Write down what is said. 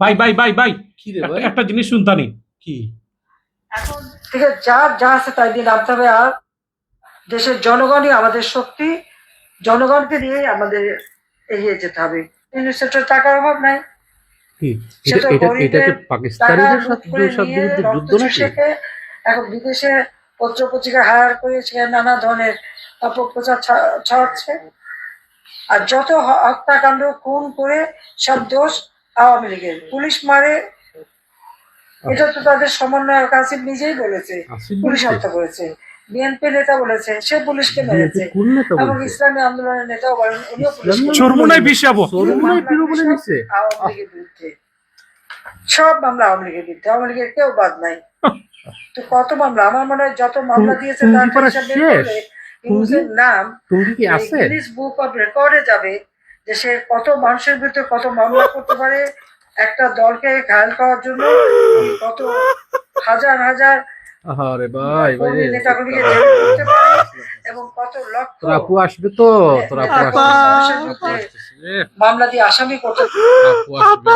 ভাই ভাই ভাই ভাই কি রে একটা- ভাই? একটা জিনিস শুনতানি কি? এখন থেকে যার যা আছে তাই দিয়ে নামতে হবে আর। দেশের জনগণই আমাদের শক্তি জনগণকে নিয়েই আমাদের এগিয়ে যেতে হবে। ইউনিসেফের টাকার অভাব নাই। নিয়ে এখন বিদেশে পত্র পত্রিকা হায়ার করে সেখানে নানা ধরনের অপপ্রচার ছড়াচ্ছে। আর যত হত্যাকাণ্ড খুন করে সব দোষ আওয়ামী লীগের। পুলিশ মারে এটা তো তাদের সমন্বয়ক আসিফ নিজেই বলেছে পুলিশ হত্যা করেছে। বিএনপি নেতা বলেছে সে পুলিশকে মেরেছে। এবং ইসলামী আন্দোলনের নেতাও বলেন উনিও পুলিশকে চরমুনায় বিষাবো চরমুনায় পিরো বলে নিছে? আওয়ামী লীগের বিরুদ্ধে। সব মামলা আওয়ামী লীগের বিরুদ্ধে। আওয়ামী লীগের কেউ বাদ নাই। তো কত মামলা? আমার মনে হয় যত মামলা দিয়েছে তার হিসাব বের করলে নাম টুঙ্গি কি আছে? গিনিস বুক অফ রেকর্ডে যাবে। যে সে কত মানুষের বিরুদ্ধে কত মামলা করতে পারে একটা দলকে ঘায়াল করার জন্য কত হাজার হাজার আরে ভাই ভাই। নেতাগুলিকে জেলে করতে পারে এবং কত লক্ষ আপু আসবে তো তোর আপু আসবে। মামলা দিয়ে আসামি করতে আপু আসবে।